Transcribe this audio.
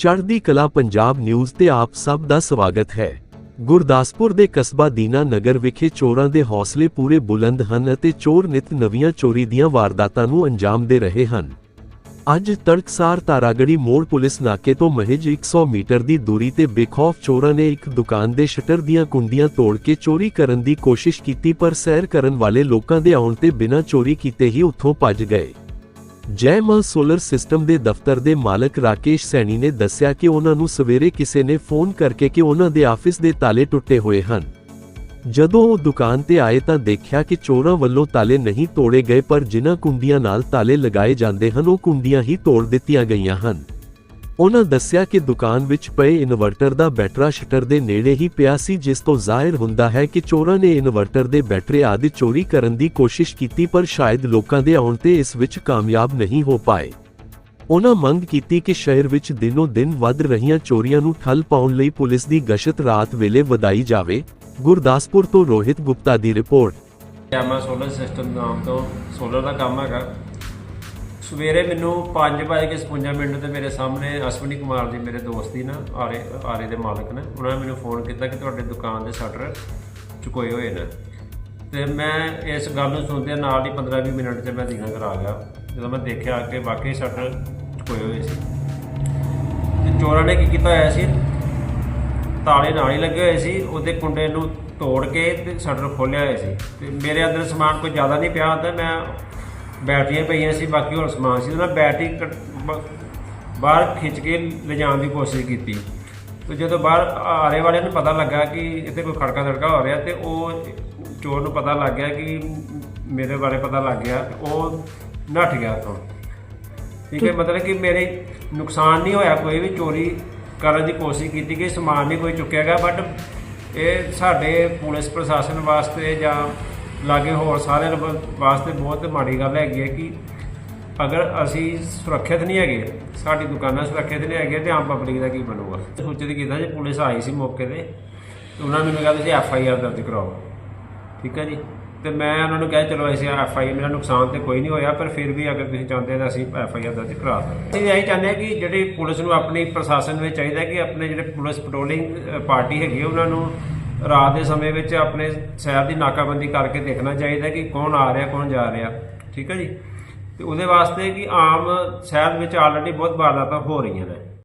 ਚੜ੍ਹਦੀ ਕਲਾ ਪੰਜਾਬ ਨਿਊਜ਼ ਤੇ ਆਪ ਸਭ ਦਾ ਸਵਾਗਤ ਹੈ। ਗੁਰਦਾਸਪੁਰ ਦੇ ਕਸਬਾ ਦੀਨਾ ਨਗਰ ਵਿਖੇ ਚੋਰਾਂ ਦੇ ਹੌਸਲੇ ਪੂਰੇ ਬੁਲੰਦ ਹਨ ਅਤੇ ਚੋਰ ਨਿਤ ਨਵੀਆਂ ਚੋਰੀ ਦੀਆਂ ਵਾਰਦਾਤਾਂ ਨੂੰ ਅੰਜਾਮ ਦੇ ਰਹੇ ਹਨ। ਅੱਜ ਤੜਕਸਾਰ ਤਾਰਾਗੜੀ ਮੋੜ ਪੁਲਿਸ ਨਾਕੇ ਤੋਂ ਮਹਿਜ 100 ਮੀਟਰ ਦੀ ਦੂਰੀ ਤੇ ਬੇਖੌਫ ਚੋਰਾਂ ਨੇ ਇੱਕ ਦੁਕਾਨ ਦੇ ਸ਼ਟਰ ਦੀਆਂ ਕੁੰਡੀਆਂ ਤੋੜ ਕੇ ਚੋਰੀ ਕਰਨ ਦੀ ਕੋਸ਼ਿਸ਼ ਕੀਤੀ ਪਰ ਸੈਰ ਕਰਨ ਵਾਲੇ ਲੋਕਾਂ ਦੇ ਆਉਣ ਤੇ ਬਿਨਾਂ ਚੋਰੀ ਕੀਤੇ ਹੀ ਉੱਥੋਂ ਭੱਜ ਗਏ। ਜੈ ਮਾਂ ਸੋਲਰ ਸਿਸਟਮ ਦੇ ਦਫ਼ਤਰ ਦੇ ਮਾਲਕ ਰਾਕੇਸ਼ ਸੈਣੀ ਨੇ ਦੱਸਿਆ ਕਿ ਉਹਨਾਂ ਨੂੰ ਸਵੇਰੇ ਕਿਸੇ ਨੇ ਫੋਨ ਕਰਕੇ ਕਿ ਉਹਨਾਂ ਦੇ ਆਫਿਸ ਦੇ ਤਾਲੇ ਟੁੱਟੇ ਹੋਏ ਹਨ। ਜਦੋਂ ਉਹ ਦੁਕਾਨ ਤੇ ਆਏ ਤਾਂ ਦੇਖਿਆ ਕਿ ਚੋਰਾਂ ਵੱਲੋਂ ਤਾਲੇ ਨਹੀਂ ਤੋੜੇ ਗਏ ਪਰ ਜਿਨ੍ਹਾਂ ਕੁੰਡੀਆਂ ਨਾਲ ਤਾਲੇ ਲਗਾਏ ਜਾਂਦੇ ਹਨ, ਉਹ ਕੁੰਡੀਆਂ ਹੀ ਤੋੜ ਦਿੱਤੀਆਂ ਗਈਆਂ ਹਨ। ਉਹਨਾਂ ਦੱਸਿਆ ਕਿ ਦੁਕਾਨ ਵਿੱਚ ਪਏ ਇਨਵਰਟਰ ਦਾ ਬੈਟਰਾ ਸ਼ਟਰ ਦੇ ਨੇੜੇ ਹੀ ਪਿਆ ਸੀ, ਜਿਸ ਤੋਂ ਜ਼ਾਹਿਰ ਹੁੰਦਾ ਹੈ ਕਿ ਚੋਰਾਂ ਨੇ ਇਨਵਰਟਰ ਦੇ ਬੈਟਰੇ ਆਦਿ ਚੋਰੀ ਕਰਨ ਦੀ ਕੋਸ਼ਿਸ਼ ਕੀਤੀ, ਪਰ ਸ਼ਾਇਦ ਲੋਕਾਂ ਦੇ ਆਉਣ ਤੇ ਇਸ ਵਿੱਚ ਕਾਮਯਾਬ ਨਹੀਂ ਹੋ ਪਾਏ। ਉਹਨਾਂ ਮੰਗ ਕੀਤੀ ਕਿ ਸ਼ਹਿਰ ਵਿੱਚ ਦਿਨੋ ਦਿਨ ਵੱਧ ਰਹੀਆਂ ਚੋਰੀਆਂ ਨੂੰ ਠੱਲ ਪਾਉਣ ਲਈ ਪੁਲਿਸ ਦੀ ਗਸ਼ਤ ਰਾਤ ਵੇਲੇ ਵਧਾਈ ਜਾਵੇ। ਗੁਰਦਾਸਪੁਰ ਤੋਂ ਰੋਹਿਤ ਗੁਪਤਾ ਦੀ ਰਿਪੋਰਟ। ਐਮਾ ਸੋਲਰ ਸਿਸਟਮ ਨਾਮ ਤੋਂ ਸੋਲਰ ਦਾ ਕੰਮ ਹੈਗਾ। ਸਵੇਰੇ ਮੈਨੂੰ 5:55 ਮਿੰਟ ਤੇ ਮੇਰੇ ਸਾਹਮਣੇ ਅਸ਼ਵਨੀ ਕੁਮਾਰ ਜੀ, ਮੇਰੇ ਦੋਸਤ ਦੀ ਨਾ, ਆਰੇ ਆਰੇ ਦੇ ਮਾਲਕ ਨੇ, ਉਹਨਾਂ ਨੇ ਮੈਨੂੰ ਫੋਨ ਕੀਤਾ ਕਿ ਤੁਹਾਡੇ ਦੁਕਾਨ ਦੇ ਸ਼ਟਰ ਚੁਕੋਏ ਹੋਏ ਨੇ। ਤੇ ਮੈਂ ਇਸ ਗੱਲ ਨੂੰ ਸੁਣਦੇ ਨਾਲ ਹੀ 15-20 ਮਿੰਟ 'ਚ ਮੈਂ ਦੀਨਾ ਘਰ ਆ ਗਿਆ, ਜਦੋਂ ਮੈਂ ਦੇਖਿਆ ਕਿ ਵਾਕਈ ਸ਼ਟਰ ਚੁਕੋਏ ਹੋਏ ਸੀ। ਤੇ ਚੋਰਾਂ ਨੇ ਕੀ ਕੀਤਾ ਹੋਇਆ ਸੀ? ਤਾਲੇ ਨਾਲ ਹੀ ਲੱਗੇ ਹੋਏ ਸੀ, ਉਹਦੇ ਕੁੰਡੇ ਨੂੰ ਤੋੜ ਕੇ ਤੇ ਸ਼ਟਰ ਖੋਲਿਆ ਹੋਇਆ ਸੀ। ਤੇ ਮੇਰੇ ਅੰਦਰ ਸਮਾਨ ਕੋਈ ਜ਼ਿਆਦਾ ਨਹੀਂ ਪਿਆ ਹੁੰਦਾ ਮੈਂ ਬੈਟਰੀਆਂ ਪਈਆਂ ਸੀ, ਬਾਕੀ ਹੋਰ ਸਮਾਨ ਸੀ ਉਹਨਾਂ ਬੈਟਰੀ ਕੱਢ- ਬਾਹਰ ਖਿੱਚ ਕੇ ਲਿਜਾਣ ਦੀ ਕੋਸ਼ਿਸ਼ ਕੀਤੀ। ਤੇ ਜਦੋਂ ਬਾਹਰ ਆਰੇ ਵਾਲੇ ਨੂੰ ਪਤਾ ਲੱਗਾ ਕਿ ਇੱਥੇ ਕੋਈ ਖੜਕਾ ਧੜਕਾ ਹੋ ਰਿਹਾ, ਤੇ ਉਹ ਚੋਰ ਨੂੰ ਪਤਾ ਲੱਗ ਗਿਆ ਕਿ ਮੇਰੇ ਬਾਰੇ ਪਤਾ ਲੱਗ ਗਿਆ ਉਹ ਨੱਠ ਗਿਆ ਉੱਥੋਂ। ਠੀਕ ਹੈ, ਮਤਲਬ ਕਿ ਮੇਰੇ ਨੁਕਸਾਨ ਨਹੀਂ ਹੋਇਆ, ਕੋਈ ਵੀ ਚੋਰੀ ਕਰਨ ਦੀ ਕੋਸ਼ਿਸ਼ ਕੀਤੀ ਕਿ ਸਮਾਨ ਨਹੀਂ ਕੋਈ ਚੁੱਕਿਆ ਗਿਆ ਬਟ ਇਹ ਸਾਡੇ ਪੁਲਿਸ ਪ੍ਰਸ਼ਾਸਨ ਵਾਸਤੇ ਜਾਂ ਲਾਗੇ ਹੋਰ ਸਾਰਿਆਂ ਨੂੰ ਵਾਸਤੇ ਬਹੁਤ ਮਾੜੀ ਗੱਲ ਹੈਗੀ ਹੈ ਕਿ ਅਗਰ ਅਸੀਂ ਸੁਰੱਖਿਅਤ ਨਹੀਂ ਹੈਗੇ, ਸਾਡੀ ਦੁਕਾਨਾਂ ਸੁਰੱਖਿਅਤ ਨਹੀਂ ਹੈਗੇ ਤੇ ਆਮ ਪਬਲਿਕ ਦਾ ਕੀ ਬਣੂਗਾ? ਸੂਚਿਤ ਕੀਤਾ ਜੇ ਪੁਲਿਸ ਆਈ ਸੀ ਮੌਕੇ ਤੇ ਉਹਨਾਂ ਨੇ ਮੈਨੂੰ ਕਿਹਾ ਤੁਸੀਂ ਐਫ ਆਈ ਆਰ ਦਰਜ ਕਰਾਓ। ਠੀਕ ਹੈ ਜੀ? ਤੇ ਮੈਂ ਉਹਨਾਂ ਨੂੰ ਕਿਹਾ, ਚਲੋ ਅਸੀਂ ਐਫ ਆਈ ਮੇਰਾ ਨੁਕਸਾਨ ਤੇ ਕੋਈ ਨਹੀਂ ਹੋਇਆ, ਪਰ ਫਿਰ ਵੀ ਅਗਰ ਤੁਸੀਂ ਚਾਹੁੰਦੇ ਤਾਂ ਅਸੀਂ ਐਫ ਆਈ ਆਰ ਦਰਜ ਕਰਾ ਸਕਦੇ ਅਸੀਂ ਇਹੀ ਚਾਹੁੰਦੇ ਹਾਂ ਕਿ ਜਿਹੜੀ ਪੁਲਿਸ ਨੂੰ ਆਪਣੀ ਪ੍ਰਸ਼ਾਸਨ ਵਿੱਚ ਚਾਹੀਦਾ ਕਿ ਆਪਣੇ ਜਿਹੜੇ ਪੁਲਿਸ ਪੈਟਰੋਲਿੰਗ ਪਾਰਟੀ ਹੈਗੀ ਉਹਨਾਂ ਨੂੰ ਰਾਤ ਦੇ ਸਮੇਂ ਵਿੱਚ ਆਪਣੇ ਸ਼ਹਿਰ ਦੀ ਨਾਕਾਬੰਦੀ ਕਰਕੇ ਦੇਖਣਾ ਚਾਹੀਦਾ ਕਿ ਕੌਣ ਆ ਰਿਹਾ, ਕੌਣ ਜਾ ਰਿਹਾ। ਠੀਕ ਹੈ ਜੀ? ਤੇ ਉਹਦੇ ਵਾਸਤੇ ਕਿ ਆਮ ਸ਼ਹਿਰ ਵਿੱਚ ਆਲਰੇਡੀ ਬਹੁਤ ਵਾਰਦਾਤਾਂ ਹੋ ਰਹੀਆਂ ਨੇ।